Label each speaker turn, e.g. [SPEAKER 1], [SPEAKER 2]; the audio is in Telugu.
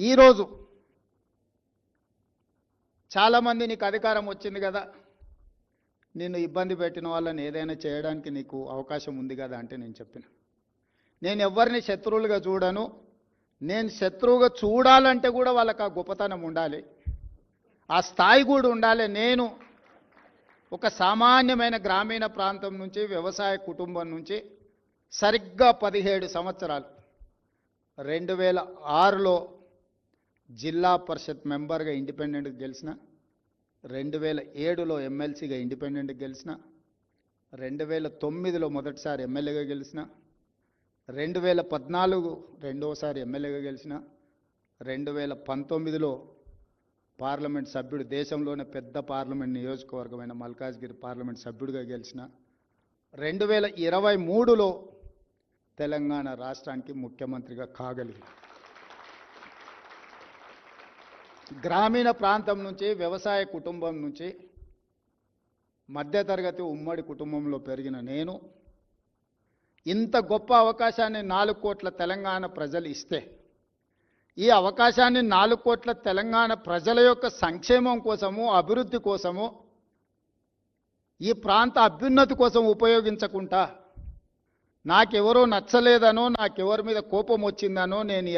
[SPEAKER 1] ఈరోజు చాలామంది నీకు అధికారం వచ్చింది కదా. నిన్ను ఇబ్బంది పెట్టిన వాళ్ళని ఏదైనా చేయడానికి నీకు అవకాశం ఉంది కదా అంటే నేను చెప్పిన. నేను ఎవరిని శత్రువులుగా చూడను. నేను శత్రువుగా చూడాలంటే కూడా వాళ్ళకి ఆ గొప్పతనం ఉండాలి. ఆ స్థాయి కూడా ఉండాలి. నేను ఒక సామాన్యమైన గ్రామీణ ప్రాంతం నుంచి వ్యవసాయ కుటుంబం నుంచి సరిగ్గా పదిహేడు సంవత్సరాలు. రెండు వేల ఆరులో జిల్లా పరిషత్ మెంబర్గా ఇండిపెండెంట్గా గెలిచిన రెండు వేల ఏడులో ఎమ్మెల్సీగా ఇండిపెండెంట్గా గెలిచిన రెండు వేల తొమ్మిదిలో మొదటిసారి ఎమ్మెల్యేగా గెలిచిన రెండు వేల పద్నాలుగు రెండవసారి ఎమ్మెల్యేగా గెలిచిన రెండు వేల పంతొమ్మిదిలో పార్లమెంట్ సభ్యుడు దేశంలోనే పెద్ద పార్లమెంట్ నియోజకవర్గమైన మల్కాజ్గిరి పార్లమెంట్ సభ్యుడిగా గెలిచిన రెండు వేల ఇరవై మూడులో తెలంగాణ రాష్ట్రానికి ముఖ్యమంత్రిగా కాగలిగింది గ్రామీణ ప్రాంతం నుంచి వ్యవసాయ కుటుంబం నుంచి మధ్యతరగతి ఉమ్మడి కుటుంబంలో పెరిగిన నేను ఇంత గొప్ప అవకాశాన్ని నాలుగు కోట్ల తెలంగాణ ప్రజలు ఇస్తే ఈ అవకాశాన్ని నాలుగు కోట్ల తెలంగాణ ప్రజల యొక్క సంక్షేమం కోసము అభివృద్ధి కోసము ఈ ప్రాంత అభ్యున్నతి కోసం ఉపయోగించకుండా నాకెవరో నచ్చలేదనో నాకెవరి మీద కోపం వచ్చిందనో నేను ఈ